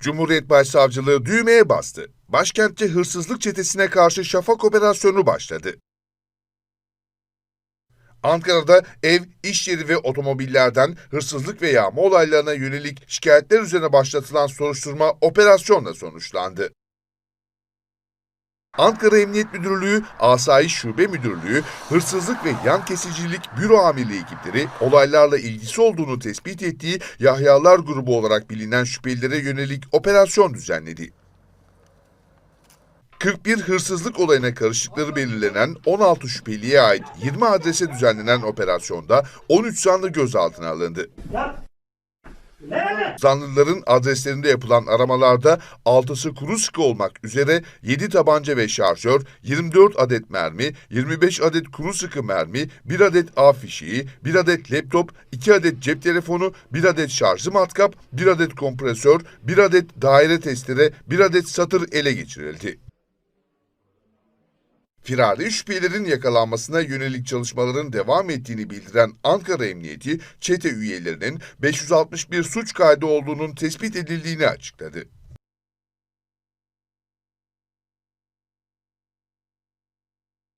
Cumhuriyet Başsavcılığı düğmeye bastı. Başkentte hırsızlık çetesine karşı şafak operasyonu başladı. Ankara'da ev, iş yeri ve otomobillerden hırsızlık ve yağma olaylarına yönelik şikayetler üzerine başlatılan soruşturma operasyonla sonuçlandı. Ankara Emniyet Müdürlüğü, Asayiş Şube Müdürlüğü, Hırsızlık ve Yan Kesicilik Büro Amirliği ekipleri olaylarla ilgisi olduğunu tespit ettiği Yahyalar grubu olarak bilinen şüphelilere yönelik operasyon düzenledi. 41 hırsızlık olayına karıştıkları belirlenen 16 şüpheliye ait 20 adrese düzenlenen operasyonda 13 zanlı gözaltına alındı. Zanlıların adreslerinde yapılan aramalarda 6'sı kuru sıkı olmak üzere 7 tabanca ve şarjör, 24 adet mermi, 25 adet kuru sıkı mermi, 1 adet av fişeği, 1 adet laptop, 2 adet cep telefonu, 1 adet şarjlı matkap, 1 adet kompresör, 1 adet daire testere, 1 adet satır ele geçirildi. Firari şüphelerin yakalanmasına yönelik çalışmaların devam ettiğini bildiren Ankara Emniyeti, çete üyelerinin 561 suç kaydı olduğunun tespit edildiğini açıkladı.